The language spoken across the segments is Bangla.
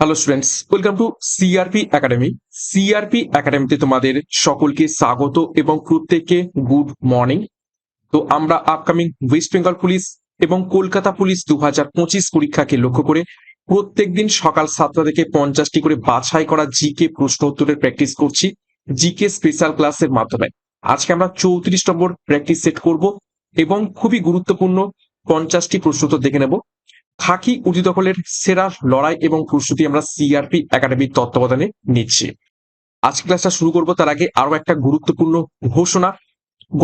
Hello students welcome to CRP academy CRP একাডেমিতে তোমাদের সকলকে স্বাগত এবং প্রত্যেককে গুড মর্নিং তো আমরা আপকামিং ওয়েস্ট বেঙ্গল পুলিশ এবং কলকাতা পুলিশ দু হাজার পঁচিশ পরীক্ষাকে লক্ষ্য করে প্রত্যেকদিন সকাল সাতটা থেকে পঞ্চাশটি করে বাছাই করা জিকে প্রশ্ন উত্তরের প্র্যাকটিস করছি, জিকে স্পেশাল ক্লাসের মাধ্যমে। আজকে আমরা চৌত্রিশ নম্বর প্র্যাকটিস সেট করব এবং খুবই গুরুত্বপূর্ণ পঞ্চাশটি প্রশ্ন উত্তর দেখে নেব। খাকি উর্দু দখলের সেরা লড়াই এবং প্রস্তুতি আমরা সিআরপি একাডেমির তত্ত্বাবধানে নিচ্ছি। আজকে ক্লাসটা শুরু করব, তার আগে আরও একটা গুরুত্বপূর্ণ ঘোষণা।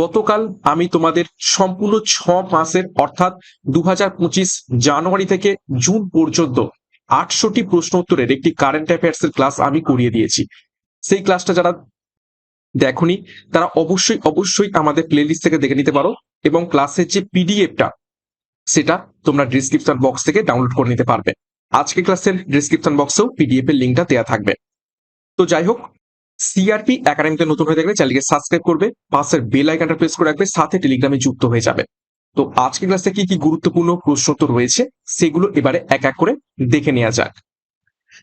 গতকাল আমি তোমাদের সম্পূর্ণ ছ মাসের, অর্থাৎ দুহাজার পঁচিশ জানুয়ারি থেকে জুন পর্যন্ত আটশোটি প্রশ্ন উত্তরের একটি কারেন্ট অ্যাফেয়ার্স এর ক্লাস আমি করিয়ে দিয়েছি। সেই ক্লাসটা যারা দেখনি, তারা অবশ্যই অবশ্যই আমাদের প্লেলিস্ট থেকে দেখে নিতে পারো এবং ক্লাসের যে পিডিএফটা সেটা তোমরা ডিসক্রিপশন বক্স থেকে ডাউনলোড করে নিতে পারবে। আজকে ক্লাসের ডিসক্রিপশন বক্সেও পিডিএফ এর লিঙ্কটা দেওয়া থাকবে। তো যাই হোক সিআরপি একাডেমিতে নতুন হয়ে থাকলে চ্যানেলকে সাবস্ক্রাইব করবে, পাশের বেল আইকনটা প্রেস করে রাখবে, সাথে টেলিগ্রামে যুক্ত হয়ে যাবে। তো আজকে ক্লাসে কি কি গুরুত্বপূর্ণ প্রশ্ন তো রয়েছে, সেগুলো এবারে এক এক করে দেখে নেওয়া যাক।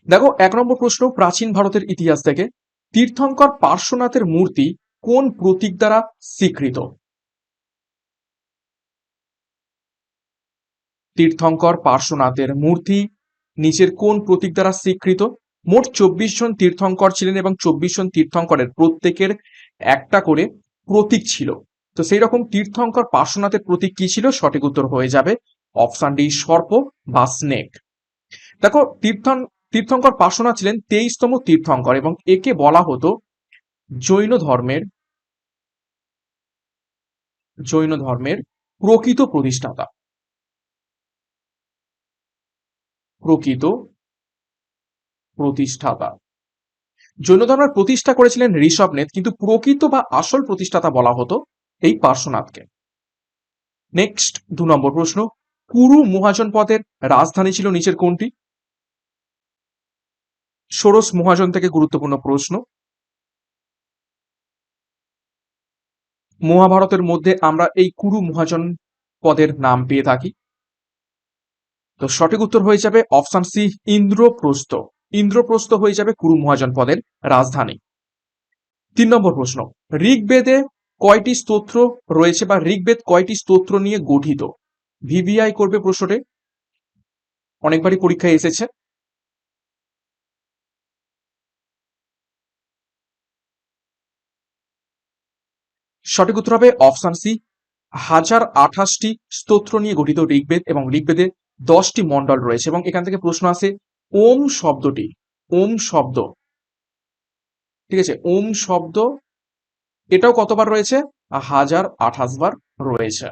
দেখো, এক নম্বর প্রশ্ন, প্রাচীন ভারতের ইতিহাস থেকে তীর্থঙ্কর পার্শ্বনাথের মূর্তি কোন প্রতীক দ্বারা স্বীকৃত? তীর্থঙ্কর পার্শ্বনাথের মূর্তি নিচের কোন প্রতীক দ্বারা স্বীকৃত? মোট চব্বিশ জন তীর্থঙ্কর ছিলেন এবং চব্বিশ জন তীর্থঙ্করের প্রত্যেকের একটা করে প্রতীক ছিল। তো সেই রকম তীর্থঙ্কর পার্শ্বনাথের প্রতীক কি ছিল? সঠিক উত্তর হয়ে যাবে অপশন ডি, সর্প বা স্নেক। দেখো, তীর্থন, তীর্থঙ্কর পার্শ্বনাথ ছিলেন তেইশতম তীর্থঙ্কর এবং একে বলা হতো জৈন ধর্মের জৈন ধর্মের প্রকৃত প্রতিষ্ঠাতা। প্রকৃত প্রতিষ্ঠাতা। জৈন ধর্মের প্রতিষ্ঠা করেছিলেন ঋষভনেত কিন্তু প্রকৃত বা আসল প্রতিষ্ঠাতা বলা হতো এই পার্শ্বনাথকে। নেক্সট দু নম্বর প্রশ্ন, কুরু মহাজন পদের রাজধানী ছিল নিচের কোনটি? ষোড়শ মহাজন থেকে গুরুত্বপূর্ণ প্রশ্ন, মহাভারতের মধ্যে আমরা এই কুরু মহাজন পদের নাম পেয়ে থাকি। তো সঠিক উত্তর হয়ে যাবে অপশন সি, ইন্দ্রপ্রস্থ। ইন্দ্রপ্রস্থ হয়ে যাবে কুরু মহাজন পদের রাজধানী। তিন নম্বর প্রশ্ন, ঋগ্বেদে কয়টি স্তোত্র রয়েছে বা ঋগ্বেদ কয়টি স্তোত্র নিয়ে গঠিত? ভিভিআই করবে প্রশ্নটি। অনেকবারই পরীক্ষায় এসেছে। সঠিক উত্তর হবে অপশন সি, হাজার আঠাশটি স্তোত্র নিয়ে গঠিত ঋগ্বেদ এবং ঋগ্বেদে দশটি মন্ডল রয়েছে এবং এখান থেকে প্রশ্ন আসে, ওম শব্দটি, ওম শব্দ। ঠিক আছে, ওম শব্দ, এটাও কতবার রয়েছে? হাজার আঠাশ বার রয়েছে।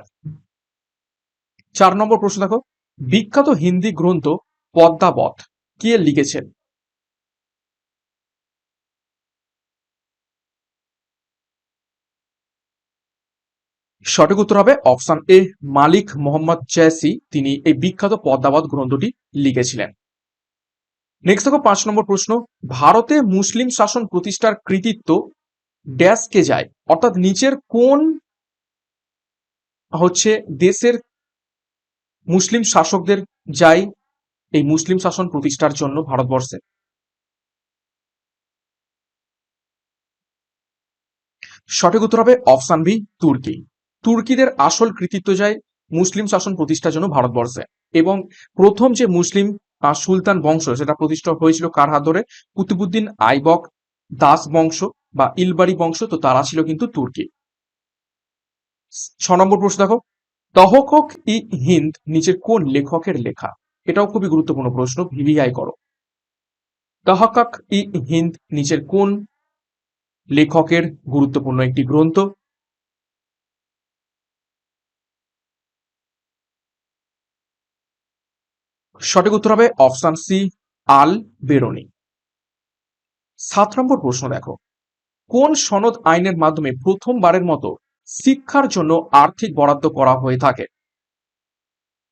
চার নম্বর প্রশ্ন দেখো, বিখ্যাত হিন্দি গ্রন্থ পদ্মাবত কে লিখেছেন? সঠিক উত্তর হবে অপশন এ, মালিক মোহাম্মদ জয়সি তিনি এই বিখ্যাত পদ্মাবাদ গ্রন্থটি লিখেছিলেন। নেক্সট দেখো পাঁচ নম্বর প্রশ্ন। ভারতে মুসলিম শাসন প্রতিষ্ঠার কৃতিত্ব ড্যাশকে যায়, অর্থাৎ নিচের কোন হচ্ছে দেশের মুসলিম শাসকদের যায় এই মুসলিম শাসন প্রতিষ্ঠার জন্য ভারতবর্ষে? সঠিক উত্তর হবে অপশান বি, তুর্কি। তুর্কিদের আসল কৃতিত্ব যায় মুসলিম শাসন প্রতিষ্ঠার জন্য ভারতবর্ষে। এবং প্রথম যে মুসলিম সুলতান বংশ, সেটা প্রতিষ্ঠা হয়েছিল কার হাত ধরে? কুতুবুদ্দিন আইবক দাস বংশ বা ইলবাড়ি বংশ, তো তারা ছিল কিন্তু তুর্কি। ছ নম্বর প্রশ্ন দেখো। তহকক ই হিন্দ নিচের কোন লেখকের লেখা? এটাও খুবই গুরুত্বপূর্ণ প্রশ্ন, ভিভিআই করো। তহকক ই হিন্দ নিচের কোন লেখকের গুরুত্বপূর্ণ একটি গ্রন্থ? সঠিক উত্তর হবে অপশন সি, আল বেরোনি। সাত নম্বর প্রশ্ন দেখো। কোন সনদ আইনের মাধ্যমে প্রথমবারের মতো শিক্ষার জন্য আর্থিক বরাদ্দ করা হয়ে থাকে?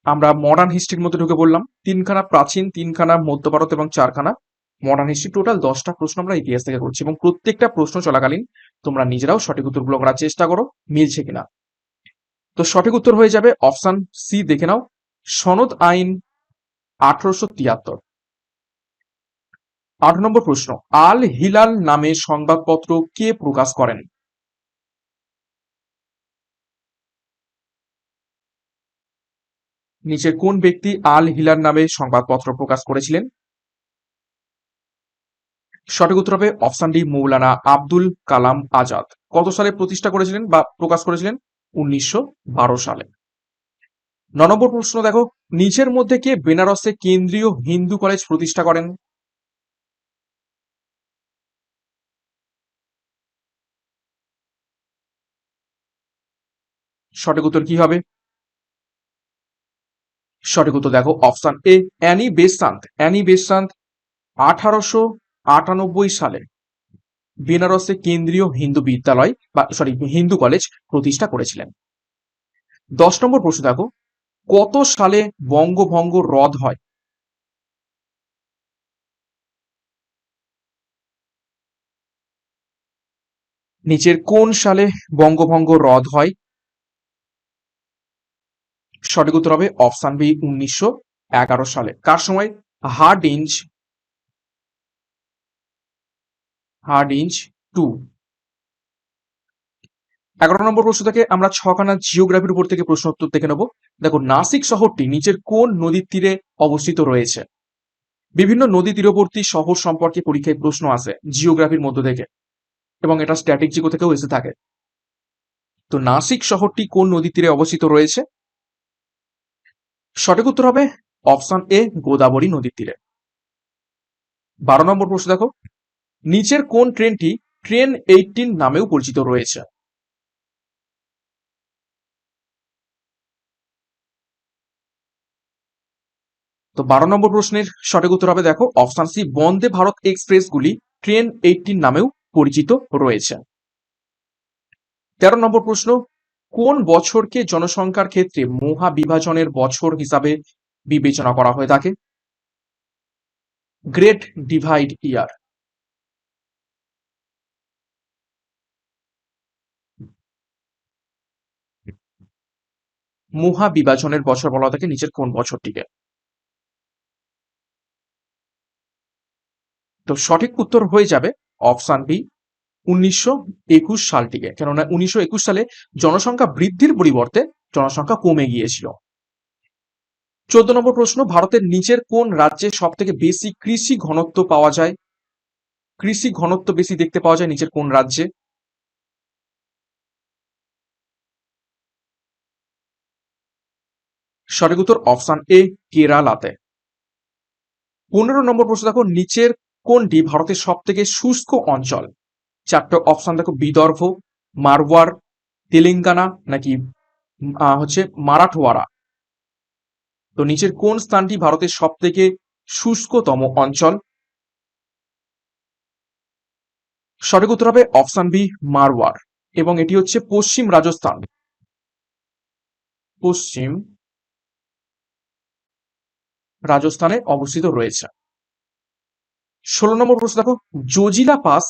আমরা মডার্ন হিস্ট্রির মধ্যে ঢুকে বললাম, তিনখানা প্রাচীন, তিনখানা মধ্য ভারত এবং চারখানা। মডার্ন হিস্ট্রি টোটাল দশটা প্রশ্ন আমরা ইতিহাস থেকে করছি এবং প্রত্যেকটা প্রশ্ন চলাকালীন তোমরা নিজেরাও সঠিক উত্তরগুলো করার চেষ্টা করো, মিলছে কিনা? তো সঠিক উত্তর হয়ে যাবে অপশান সি, দেখে নাও। সনদ আইন আঠারোশো তিয়াত্তর। আট নম্বর প্রশ্ন, আল হিলাল নামে সংবাদপত্র কে প্রকাশ করেন? নিচে কোন ব্যক্তি আল হিলাল নামে সংবাদপত্র প্রকাশ করেছিলেন? সঠিক উত্তর হবে অপশন ডি, মৌলানা আব্দুল কালাম আজাদ। কত সালে প্রতিষ্ঠা করেছিলেন বা প্রকাশ করেছিলেন? উনিশশো বারো সালে। ন নম্বর প্রশ্ন, দেখো, নিচের মধ্যে কে বেনারসে কেন্দ্রীয় হিন্দু কলেজ প্রতিষ্ঠা করেন? সঠিক উত্তর কি হবে? সঠিক উত্তর দেখো, option A, Annie Besant. Annie Besant আঠারোশো আটানব্বই সালে বেনারসে কেন্দ্রীয় হিন্দু বিদ্যালয় বা, সরি, হিন্দু কলেজ প্রতিষ্ঠা করেছিলেন। দশ নম্বর প্রশ্ন দেখো কত সালে বঙ্গভঙ্গ রদ হয়? নিচের কোন সালে বঙ্গভঙ্গ রদ হয়? সঠিক উত্তর হবে অপশন বি, উনিশশো এগারো সালে। কার সময়? Hardinge Hardinge two. এগারো নম্বর প্রশ্ন থেকে আমরা ছখানা জিওগ্রাফির উপর থেকে প্রশ্ন উত্তর দেখে নেব। দেখো, নাসিক শহরটি নিচের কোন নদীর তীরে অবস্থিত রয়েছে? বিভিন্ন নদী তীরবর্তী শহর সম্পর্কে পরীক্ষায় প্রশ্ন আসে জিওগ্রাফির মধ্য থেকে এবং এটা স্ট্যাটিক জিকো থেকেও এসে থাকে। তো নাসিক শহরটি কোন নদী তীরে অবস্থিত রয়েছে? সঠিক উত্তর হবে অপশন এ, গোদাবরী নদীর তীরে। বারো নম্বর প্রশ্ন দেখো, নিচের কোন ট্রেনটি ট্রেন এইটিন নামেও পরিচিত রয়েছে? তো বারো নম্বর প্রশ্নের সঠিক উত্তর হবে, দেখো, অপশন সি, বন্দে ভারত এক্সপ্রেসগুলি ট্রেন এইটিন নামেও পরিচিত রয়েছে। তেরো নম্বর প্রশ্ন, কোন বছরকে জনসংখ্যার ক্ষেত্রে মহাবিভাজনের বছর হিসাবে বিবেচনা করা হয়ে থাকে? গ্রেট ডিভাইড ইয়ার। মহাবিভাজনের বছর বলা থাকে, নিচের কোন বছরটিকে? তো সঠিক উত্তর হয়ে যাবে অপশান বি উনিশশো একুশ সালটিকে। কেননা উনিশশো একুশ সালে জনসংখ্যা বৃদ্ধির পরিবর্তে জনসংখ্যা কমে গিয়েছিল। চোদ্দ নম্বর প্রশ্ন, ভারতের নিচের কোন রাজ্যে সব থেকে বেশি কৃষি ঘনত্ব পাওয়া যায়? কৃষি ঘনত্ব বেশি দেখতে পাওয়া যায় নিচের কোন রাজ্যে? সঠিক উত্তর অপশান এ কেরালাতে। পনেরো নম্বর প্রশ্ন দেখো, নিচের কোনটি ভারতের সব থেকে শুষ্ক অঞ্চল? চারটে অপশন দেখো, বিদর্ভ, মারওয়ার, তেলেঙ্গানা নাকি হচ্ছে মারাঠওয়ারা তো নিচের কোন স্থানটি ভারতের সব থেকে শুষ্কতম অঞ্চল? সঠিক উত্তর হবে অপশন বি মারওয়ার। এবং এটি হচ্ছে পশ্চিম রাজস্থান। পশ্চিম রাজস্থানে অবস্থিত রয়েছে। ষোলো নম্বর প্রশ্ন দেখো। জজিলা পাস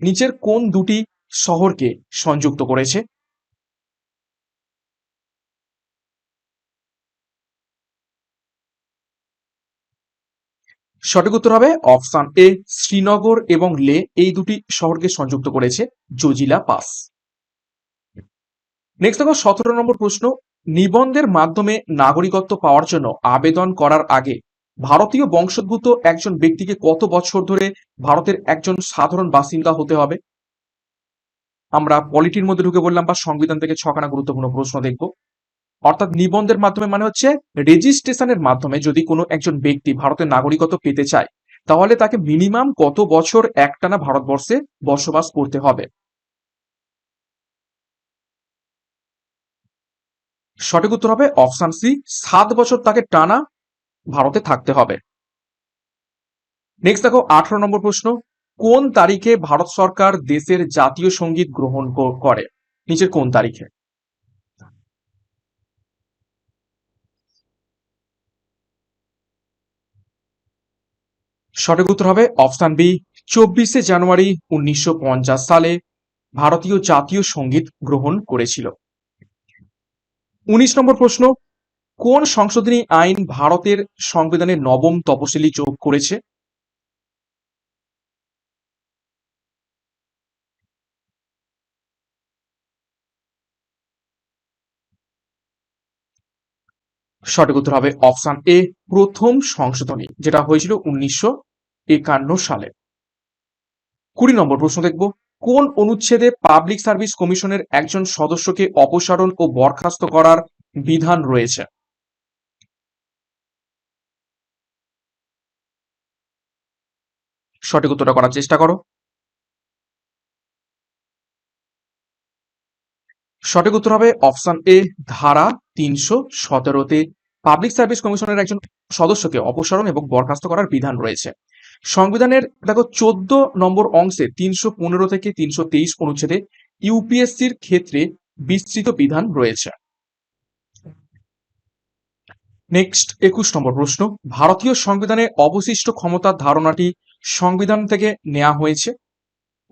নিচের কোন দুটি শহরকে সংযুক্ত করেছে? সঠিক উত্তর হবে অপশন এ, শ্রীনগর এবং লে এই দুটি শহরকে সংযুক্ত করেছে জজিলা পাস। নেক্সট দেখো, সতেরো নম্বর প্রশ্ন, নিবন্ধের মাধ্যমে নাগরিকত্ব পাওয়ার জন্য আবেদন করার আগে ভারতীয় বংশোদ্ভূত একজন ব্যক্তিকে কত বছর ধরে ভারতের একজন সাধারণ বাসিন্দা হতে হবে? আমরা পলিটির মধ্যে ঢুকে বললাম বা সংবিধান থেকে ছখানা গুরুত্বপূর্ণ প্রশ্ন দেখব। অর্থাৎ নিবন্ধের মাধ্যমে মানে হচ্ছে রেজিস্ট্রেশনের মাধ্যমে যদি কোনো একজন ব্যক্তি ভারতের নাগরিকত্ব পেতে চায়, তাহলে তাকে মিনিমাম কত বছর একটানা ভারতবর্ষে বসবাস করতে হবে? সঠিক উত্তর হবে অপশন সি সাত বছর তাকে টানা ভারতে থাকতে হবে। নেক্সট দেখো, আঠারো নম্বর প্রশ্ন, কোন তারিখে ভারত সরকার দেশের জাতীয় সংগীত গ্রহণ করে? নিচের কোন তারিখে? সঠিক উত্তর হবে অপশন বি, চব্বিশে জানুয়ারি উনিশশো পঞ্চাশ সালে ভারতীয় জাতীয় সংগীত গ্রহণ করেছিল। উনিশ নম্বর প্রশ্ন কোন সংশোধনী আইন ভারতের সংবিধানের নবম তপশিলি যোগ করেছে? সঠিক উত্তর হবে অপশন এ, প্রথম সংশোধনী, যেটা হয়েছিল উনিশশো একান্ন সালে। কুড়ি নম্বর প্রশ্ন দেখব। কোন অনুচ্ছেদে পাবলিক সার্ভিস কমিশনের একজন সদস্যকে অপসারণ ও বরখাস্ত করার বিধান রয়েছে? সঠিক উত্তরটা করার চেষ্টা করো। সঠিক উত্তর হবে অপশন এ ধারা তিনশো সতেরোতে পাবলিক সার্ভিস কমিশনের একজন সদস্যকে অপসারণ এবং বরখাস্ত করার বিধান রয়েছে। সংবিধানের দেখো চোদ্দ নম্বর অংশে তিনশো পনেরো থেকে তিনশো তেইশ অনুচ্ছেদে ইউপিএসসির ক্ষেত্রে বিস্তৃত বিধান রয়েছে। নেক্সট একুশ নম্বর প্রশ্ন। ভারতীয় সংবিধানে অবশিষ্ট ক্ষমতার ধারণাটি সংবিধান থেকে নেওয়া হয়েছে।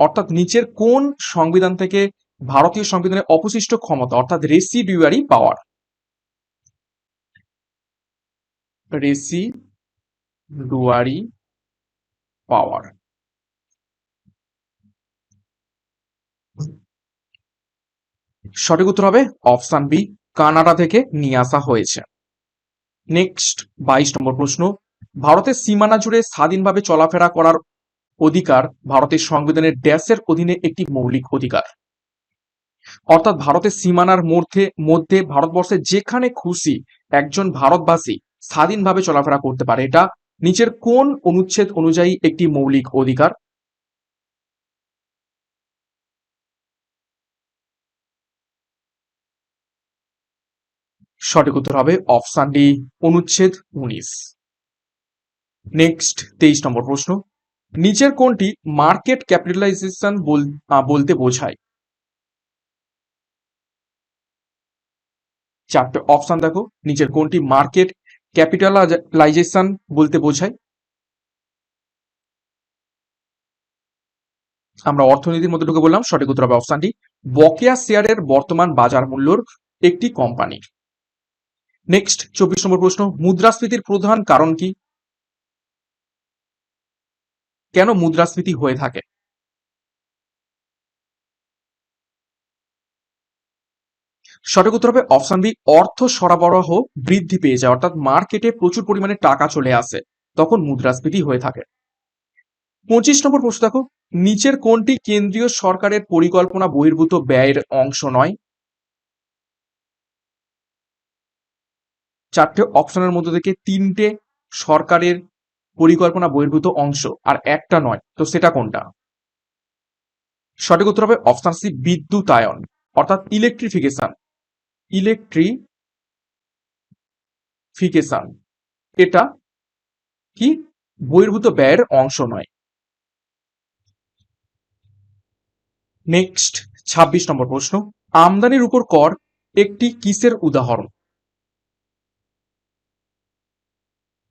অর্থাৎ নিচের কোন সংবিধান থেকে ভারতীয় সংবিধানের অবশিষ্ট ক্ষমতা, অর্থাৎ রেসিডিউয়ারি পাওয়ার রেসিডুয়ারি পাওয়ার সঠিক উত্তর হবে অপশন বি, কানাডা থেকে নিয়ে আসা হয়েছে। নেক্সট বাইশ নম্বর প্রশ্ন। ভারতের সীমানা জুড়ে স্বাধীনভাবে চলাফেরা করার অধিকার ভারতের সংবিধানের ড্যাশের অধীনে একটি মৌলিক অধিকার। অর্থাৎ ভারতের সীমানার মধ্যে মধ্যে ভারতবর্ষের যেখানে খুশি একজন ভারতবাসী স্বাধীনভাবে চলাফেরা করতে পারে, এটা নিচের কোন অনুচ্ছেদ অনুযায়ী একটি মৌলিক অধিকার? সঠিক উত্তর হবে অপশন ডি, অনুচ্ছেদ উনিশ। নেক্সট তেইশ নম্বর প্রশ্ন। নিচের কোনটি মার্কেট ক্যাপিটালাইজেশন বলতে বোঝায়? চারটে অপশন দেখো। নিচের কোনটি মার্কেট ক্যাপিটালাইজেশন বলতে বোঝায়? আমরা অর্থনীতির মধ্যে ঢুকে বললাম সঠিক উত্তর হবে অপশনটি বকেয়া শেয়ারের বর্তমান বাজার মূল্যর একটি কোম্পানি নেক্সট চব্বিশ নম্বর প্রশ্ন। মুদ্রাস্ফীতির প্রধান কারণ কি? কেন মুদ্রাস্ফীতি হয়ে থাকে? সঠিক উত্তর হবে অপশন বি অর্থ সরবরাহ বৃদ্ধি পেয়ে যায়। অর্থাৎ মার্কেটে প্রচুর পরিমাণে টাকা চলে আসে, তখন মুদ্রাস্ফীতি হয়ে থাকে। পঁচিশ নম্বর প্রশ্ন দেখো, নিচের কোনটি কেন্দ্রীয় সরকারের পরিকল্পনা বহির্ভূত ব্যয়ের অংশ নয়? চারটে অপশনের মধ্যে থেকে তিনটে সরকারের পরিকল্পনা বহির্ভূত অংশ, আর একটা নয়, তো সেটা কোনটা? সঠিক উত্তর হবে অপশন সি, বিদ্যুতায়ন, অর্থাৎ ইলেকট্রিফিকেশন ইলেকট্রিফিকেশন এটা কি? বহির্ভূত ব্যয়ের অংশ নয়। নেক্সট ২৬ নম্বর প্রশ্ন, আমদানির উপর কর একটি কিসের উদাহরণ?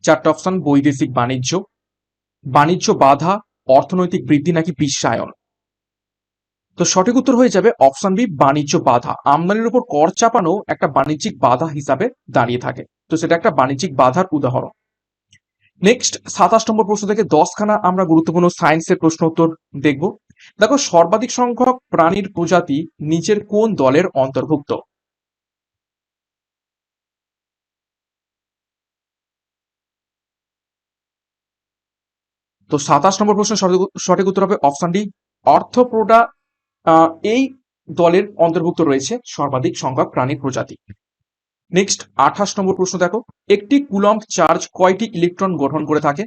চারটা অপশন, বৈদেশিক বাণিজ্য। বাণিজ্য বাধা, অর্থনৈতিক বৃদ্ধি নাকি বিশ্বায়ন? তো সঠিক উত্তর হয়ে যাবে অপশন বি বাণিজ্য বাধা। আমদানির উপর কর চাপানো একটা বাণিজ্যিক বাধা হিসাবে দাঁড়িয়ে থাকে। তো সেটা একটা বাণিজ্যিক বাধার উদাহরণ। নেক্সট সাতাশ নম্বর প্রশ্ন থেকে দশখানা আমরা গুরুত্বপূর্ণ সায়েন্সের প্রশ্ন উত্তর দেখব। দেখো, সর্বাধিক সংখ্যক প্রাণীর প্রজাতি নিচের কোন দলের অন্তর্ভুক্ত? তো সাতাশ নম্বর প্রশ্ন সঠিক উত্তর হবে অপশন ডি অর্থপ্রোডা এই দলের অন্তর্ভুক্ত রয়েছে সর্বাধিক সংখ্যক প্রাণীর প্রজাতি। নেক্সট আঠাশ নম্বর প্রশ্ন দেখো। একটি কুলম্ব চার্জ কয়টি ইলেকট্রন গঠন করে থাকে?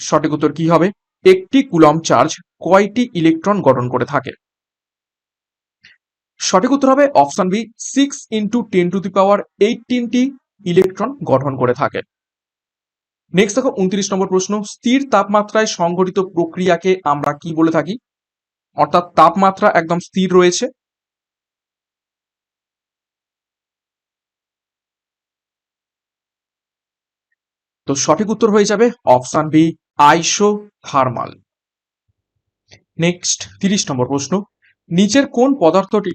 সঠিক উত্তর কি হবে? একটি কুলম চার্জ কয়টি ইলেকট্রন গঠন করে থাকে? সঠিক উত্তর হবে option B six into ten to the power এইটিনটি electron গঠন করে থাকে। নেক্সট দেখো উনত্রিশ নম্বর প্রশ্ন, স্থির তাপমাত্রায় সংঘটিত প্রক্রিয়াকে আমরা কি বলে থাকি? অর্থাৎ তাপমাত্রা একদম স্থির রয়েছে। তো সঠিক উত্তর হয়ে যাবে option B isothermal next তিরিশ নম্বর প্রশ্ন, নিচের কোন পদার্থটি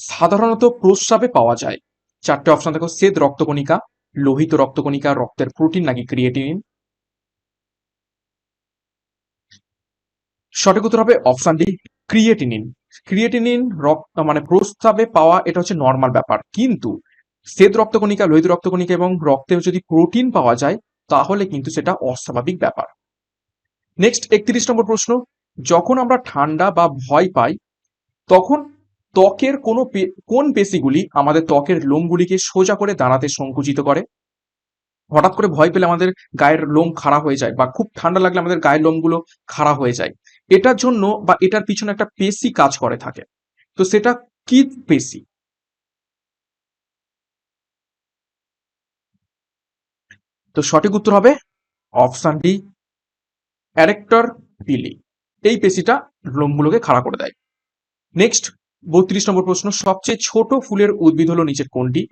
সাধারণত প্রস্রাবে পাওয়া যায়? চারটে অপশন দেখো শ্বেত রক্তকণিকা, লোহিত রক্তকণিকা, রক্তের প্রোটিন নাকি ক্রিয়েটিনিন সঠিক উত্তর হবে অপশন ডি ক্রিয়েটিনিন ক্রিয়েটিনিন রক্ত মানে প্রস্তাবে পাওয়া, এটা হচ্ছে নর্মাল ব্যাপার। কিন্তু শ্বেত রক্তকণিকা, লোহিত রক্তকণিকা এবং রক্তে যদি প্রোটিন পাওয়া যায়, তাহলে কিন্তু সেটা অস্বাভাবিক ব্যাপার। নেক্সট একত্রিশ নম্বর প্রশ্ন, যখন আমরা ঠান্ডা বা ভয় পাই, তখন ত্বকের কোনো কোন পেশিগুলি আমাদের ত্বকের লোমগুলিকে সোজা করে দাঁড়াতে সংকুচিত করে? হঠাৎ করে ভয় পেলে আমাদের গায়ের লোম খাড়া হয়ে যায় বা খুব ঠান্ডা লাগলে আমাদের গায়ের লোমগুলো খাড়া হয়ে যায়। এটার জন্য বা এটার পিছনে একটা পেশি কাজ করে থাকে। তো সেটা কি পেশি? তো সঠিক উত্তর হবে অপশন ডি, অ্যারেক্টর পিলি। এই পেশিটা লোমগুলোকে খাড়া করে দেয়। নেক্সট বত্রিশ নম্বর প্রশ্ন, সবচেয়ে ছোট ফুলের উদ্ভিদ হলো নিচের কোনটি?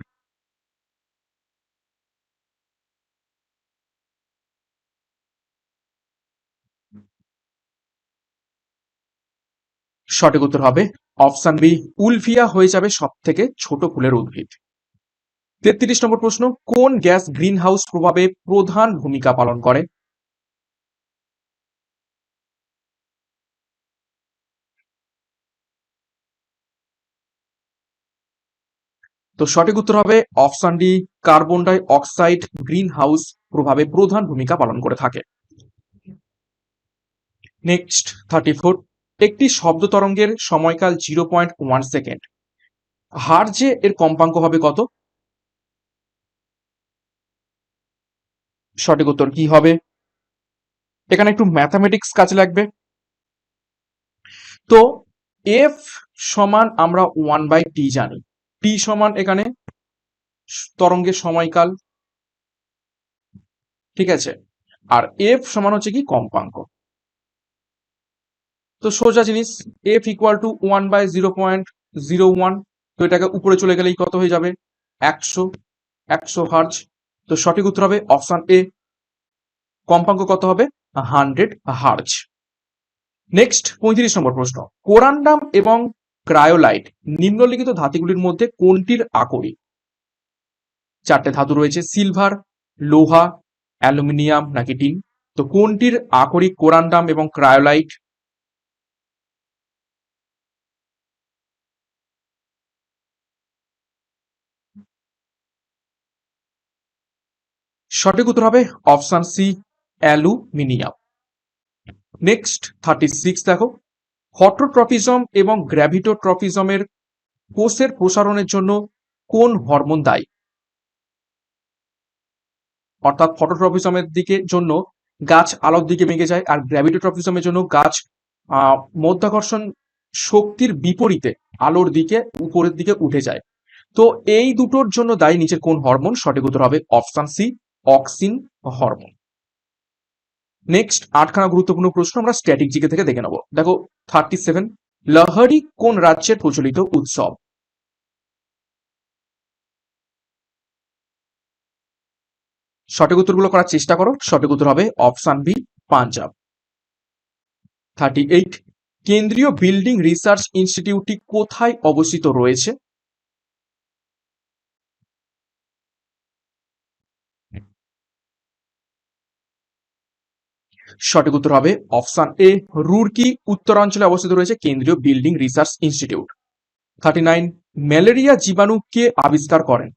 সঠিক উত্তর হবে অপশন বি, উলফিয়া হয়ে যাবে সব থেকে ছোট ফুলের উদ্ভিদ। তেত্রিশ নম্বর প্রশ্ন, কোন গ্যাস গ্রিন হাউস প্রভাবে প্রধান ভূমিকা পালন করে? তো সঠিক উত্তর হবে option D, carbon dioxide greenhouse প্রভাবে প্রধান ভূমিকা পালন করে থাকে। নেক্সট, থার্টি ফোর, একটি শব্দ তরঙ্গের সময়কাল জিরো পয়েন্ট ওয়ান সেকেন্ড। হার যে এর কম্পাঙ্ক হবে কত? সঠিক উত্তর কি হবে? এখানে একটু ম্যাথামেটিক্স কাজে লাগবে। তো, এফ সমান আমরা ওয়ান বাই টি জানি। টি সমান এখানে তরঙ্গের সময়কাল। ঠিক আছে? আর এফ সমান হচ্ছে কি? কম্পাঙ্ক। তো সোজা জিনিস F equal to one by zero point zero one তো এটাকে উপরে চলে গেলেই কত হয়ে যাবে? একশো একশো হার্জ তো সঠিক উত্তর হবে অপশন এ কম্পাঙ্ক কত হবে? হান্ড্রেড হার্জ নেক্সট পঁয়ত্রিশ নম্বর প্রশ্ন। কোরান্ডাম এবং ক্রায়োলাইট, নিম্নলিখিত ধাতুগুলির মধ্যে কোনটির আকরিক চারটে ধাতু রয়েছে, সিলভার, লোহা, অ্যালুমিনিয়াম নাকি টিন? তো কোনটির আকরিক কোরান্ডাম এবং ক্রায়োলাইট? সঠিক উত্তর হবে option C, aluminium. Next, thirty six দেখো। হটোট্রপিজম এবং গ্র্যাভিটোট্রপিজমের কোষের প্রসারণের জন্য কোন হরমোন দায়ী? অর্থাৎ ফটোট্রপিজমের দিকে জন্য গাছ আলোর দিকে বেঁকে যায় আর গ্র্যাভিটোট্রপিজমের জন্য গাছ মধ্যাকর্ষণ শক্তির বিপরীতে আলোর দিকে, উপরের দিকে উঠে যায়। তো এই দুটোর জন্য দায়ী নিচের কোন হরমোন? সঠিক উত্তর হবে option C, auxin hormone. Next আটখানা গুরুত্বপূর্ণ প্রশ্ন আমরা স্ট্যাটিক জিকে থেকে দেখে নেব। দেখো থার্টি সেভেন লহরি কোন রাজ্যের প্রচলিত উৎসব? সঠিক উত্তরগুলো করার চেষ্টা করো। সঠিক উত্তর হবে option B Punjab. Thirty eight কেন্দ্রীয় বিল্ডিং রিসার্চ ইনস্টিটিউটটি কোথায় অবস্থিত রয়েছে? সঠিক উত্তর হবে অপশন এ, রুরকি, উত্তরাঞ্চলে অবস্থিত রয়েছে কেন্দ্রীয় building research institute. Thirty nine, malaria জীবাণু কে আবিষ্কার করেন।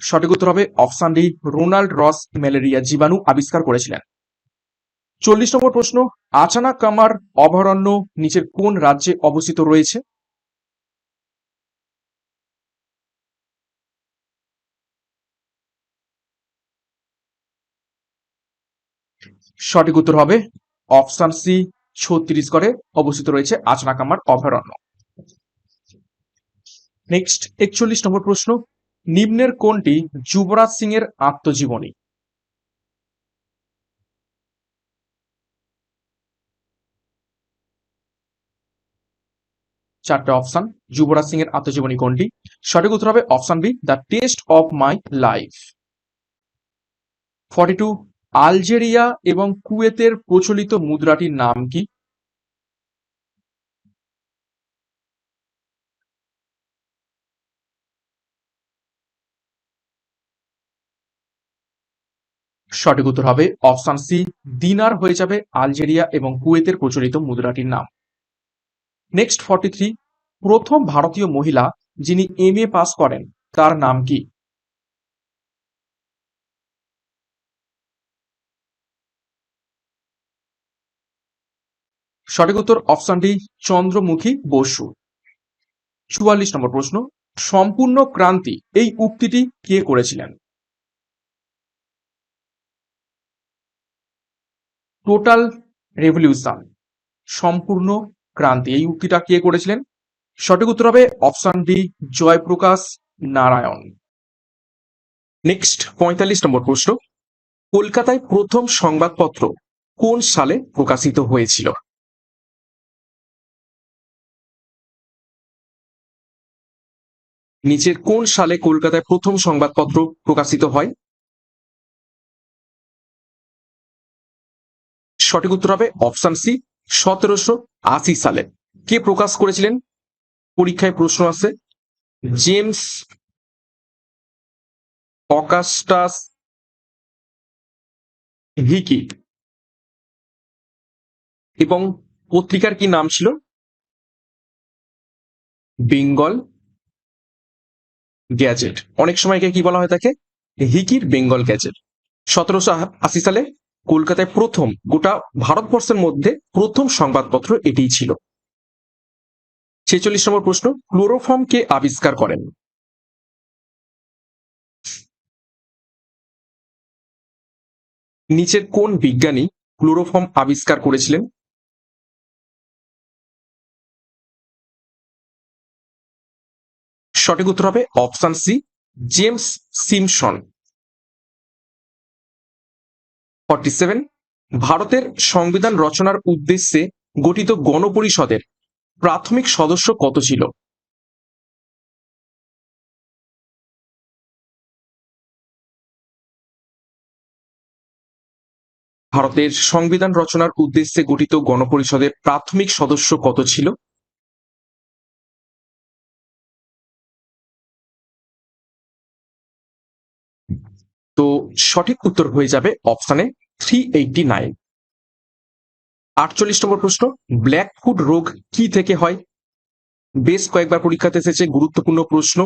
সঠিক উত্তর হবে option D, Ronald Ross malaria জীবাণু আবিষ্কার করেছিলেন। চল্লিশ নম্বর প্রশ্ন, আচানা কামার অভয়ারণ্য নিচের কোন রাজ্যে অবস্থিত রয়েছে? সঠিক উত্তর হবে অপশন সি, ছত্রিশ ছত্তিশগড়ে অবস্থিত রয়েছে আচনা কামার অভয়ারণ্য। নেক্সট একচল্লিশ নম্বর প্রশ্ন, নিম্নের কোনটি যুবরাজ সিং এর আত্মজীবনী? চারটে অপশন, যুবরাজ সিং এর আত্মজীবনী কোনটি? সঠিক উত্তর হবে option B, the taste of my life. Forty two Algeria এবং কুয়েতের প্রচলিত মুদ্রাটির নাম কি? সঠিক উত্তর হবে অপশন সি, দিনার হয়ে যাবে আলজেরিয়া এবং কুয়েতের প্রচলিত মুদ্রাটির নাম। নেক্সট ফর্টি থ্রি প্রথম ভারতীয় মহিলা যিনি এম এ পাস করেন, তার নাম কি? সঠিক উত্তর অপশন ডি চন্দ্রমুখী বসু। চুয়াল্লিশ নম্বর প্রশ্ন, সম্পূর্ণ ক্রান্তি এই উক্তিটি কে করেছিলেন? টোটাল রেভলিউশন সম্পূর্ণ ক্রান্তি এই উক্তিটা কে করেছিলেন? সঠিক উত্তর হবে option D Jayaprakash Narayan. Next পঁয়তাল্লিশ নম্বর প্রশ্ন, কলকাতায় প্রথম সংবাদপত্র কোন সালে প্রকাশিত হয়েছিল? নিচের কোন সালে কলকাতায় প্রথম সংবাদপত্র প্রকাশিত হয়? সঠিক উত্তর হবে অপশন সি, সতেরোশো আশি সালে। কে প্রকাশ করেছিলেন? পরীক্ষায় প্রশ্ন আছে। জেমস অকাস্টাস হিকি এবং পত্রিকার কি নাম ছিল? বেঙ্গল। গ্যাজেট। অনেক সময়কে কি বলা হয় তাকে? হিকির বেঙ্গল গ্যাজেট। সতেরোশো আশি সালে কলকাতায় প্রথম, গোটা ভারতবর্ষের মধ্যে প্রথম সংবাদপত্র এটিই ছিল। ছেচল্লিশ নম্বর প্রশ্ন, ক্লোরোফর্ম কে আবিষ্কার করেন? নিচের কোন বিজ্ঞানী ক্লোরোফর্ম আবিষ্কার করেছিলেন? সঠিক উত্তর হবে option C, James Simpson. Forty seven, ভারতের সংবিধান রচনার উদ্দেশ্যে গঠিত গণপরিষদের প্রাথমিক সদস্য কত ছিল? ভারতের সংবিধান রচনার উদ্দেশ্যে গঠিত গণপরিষদের প্রাথমিক সদস্য কত ছিল? তো সঠিক উত্তর হয়ে যাবে অপশানে থ্রি এইটটি নাইন আটচল্লিশ নম্বর প্রশ্ন, ব্ল্যাক ফুড রোগ কি থেকে হয়? বেশ কয়েকবার পরীক্ষাতে এসেছে, গুরুত্বপূর্ণ প্রশ্ন।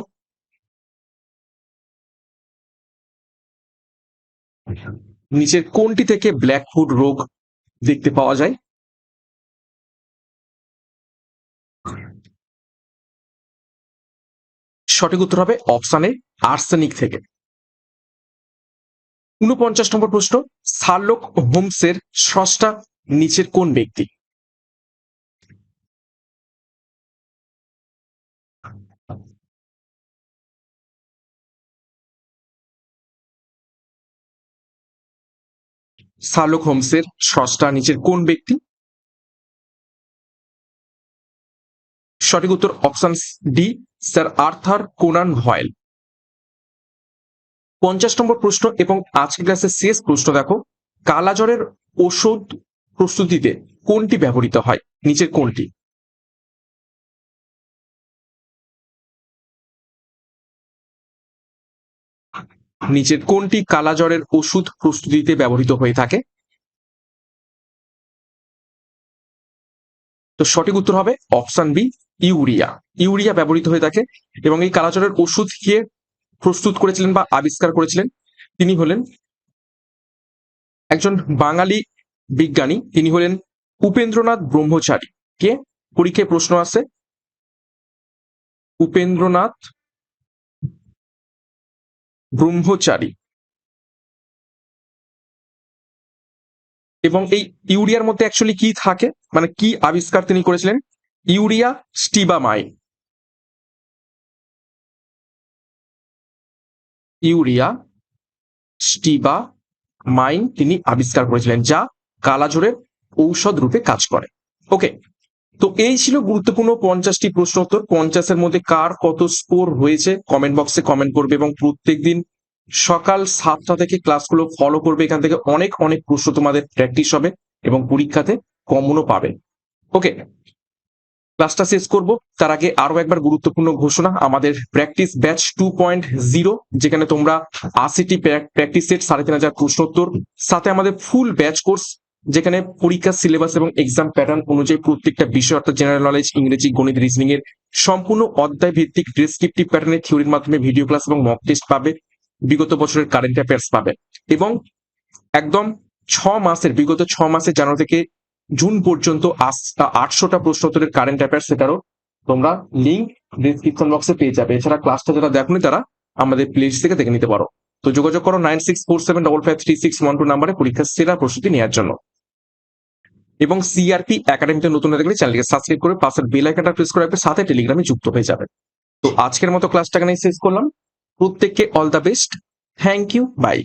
নিচের কোনটি থেকে ব্ল্যাক ফুড রোগ দেখতে পাওয়া যায়? সঠিক উত্তর হবে অপশানে আর্সেনিক থেকে। উনপঞ্চাশ নম্বর প্রশ্ন শার্লক হোমসের স্রষ্টা নিচের কোন ব্যক্তি? শার্লক হোমসের স্রষ্টা নিচের কোন ব্যক্তি? সঠিক উত্তর option D, sir Arthur Conan Doyle. পঞ্চাশ নম্বর প্রশ্ন এবং আজকের ক্লাসের শেষ প্রশ্ন দেখো। কালাজ্বরের ওষুধ প্রস্তুতিতে কোনটি ব্যবহৃত হয়? নিচের কোনটি? নিচের কোনটি কালাজ্বরের ওষুধ প্রস্তুতিতে ব্যবহৃত হয়ে থাকে? তো সঠিক উত্তর হবে অপশন বি, ইউরিয়া। ইউরিয়া ব্যবহৃত হয়ে থাকে এবং এই কালাজ্বরের ওষুধ কে প্রস্তুত করেছিলেন বা আবিষ্কার করেছিলেন, তিনি হলেন একজন বাঙালি বিজ্ঞানী। তিনি হলেন উপেন্দ্রনাথ ব্রহ্মচারী। কে? পরীক্ষায় প্রশ্ন আছে। উপেন্দ্রনাথ ব্রহ্মচারী। এবং এই ইউরিয়ার মধ্যে অ্যাকচুয়ালি কি থাকে? মানে কি আবিষ্কার তিনি করেছিলেন? Urea stibamine. Urea, stibamine তিনি আবিষ্কার করেছিলেন, যা কালাজোরের ঔষধ রূপে কাজ করে। ওকে, তো এই ছিল গুরুত্বপূর্ণ পঞ্চাশটি প্রশ্ন উত্তর। পঞ্চাশের মধ্যে কার কত স্কোর হয়েছে কমেন্ট বক্সে কমেন্ট করবে এবং প্রত্যেক দিন সকাল সাতটা থেকে ক্লাসগুলো ফলো করবে। এখান থেকে অনেক অনেক প্রশ্ন তোমাদের প্র্যাকটিস হবে এবং পরীক্ষাতে কমনও পাবে। ওকে ক্লাসটা শেষ করব। তার আগে আরও একবার গুরুত্বপূর্ণ ঘোষণা। আমাদের practice batch two point zero যেখানে তোমরা আশিটি প্র্যাকটিস সেট সাড়ে তিন হাজার প্রশ্নোত্তর, সাথে আমাদের ফুল ব্যাচ কোর্স যেখানে পরীক্ষা সিলেবাস এবং এক্সাম প্যাটার্ন অনুযায়ী প্রত্যেকটা বিষয়, অর্থাৎ জেনারেল নলেজ ইংরেজি, গণিত রিজনিং এর সম্পূর্ণ অধ্যায় ভিত্তিক ডেসক্রিপটিভ প্যাটার্নের থিওরির মাধ্যমে ভিডিও ক্লাস এবং মক টেস্ট পাবে। বিগত বছরের কারেন্ট অ্যাফেয়ার্স পাবে। এবং একদম ছ মাসের, বিগত ছ মাসের জানুয়ারি থেকে জুন পর্যন্ত আটশোটা প্রশ্নোত্তরের কারেন্ট অ্যাফেয়ার্স সেটারও তোমরা লিঙ্ক ডিসক্রিপশন বক্সে পেয়ে যাবে। এছাড়া ক্লাসটা যারা দেখোনি, তারা আমাদের প্লেস থেকে দেখে নিতে পারো। তো যোগাযোগ করো nine six four seven double five three six নাম্বারে পরীক্ষার সেরা প্রস্তুতি নেওয়ার জন্য। এবং সিআরপি একাডেমিতে নতুন থাকলে চ্যানেলকে সাবস্ক্রাইব করে পাশের বেল আইকনটা প্রেস করে সাথে টেলিগ্রামে যুক্ত হয়ে যাবে। তো আজকের মতো ক্লাসটা এখানেই শেষ করলাম। প্রত্যেককে all the best thank you bye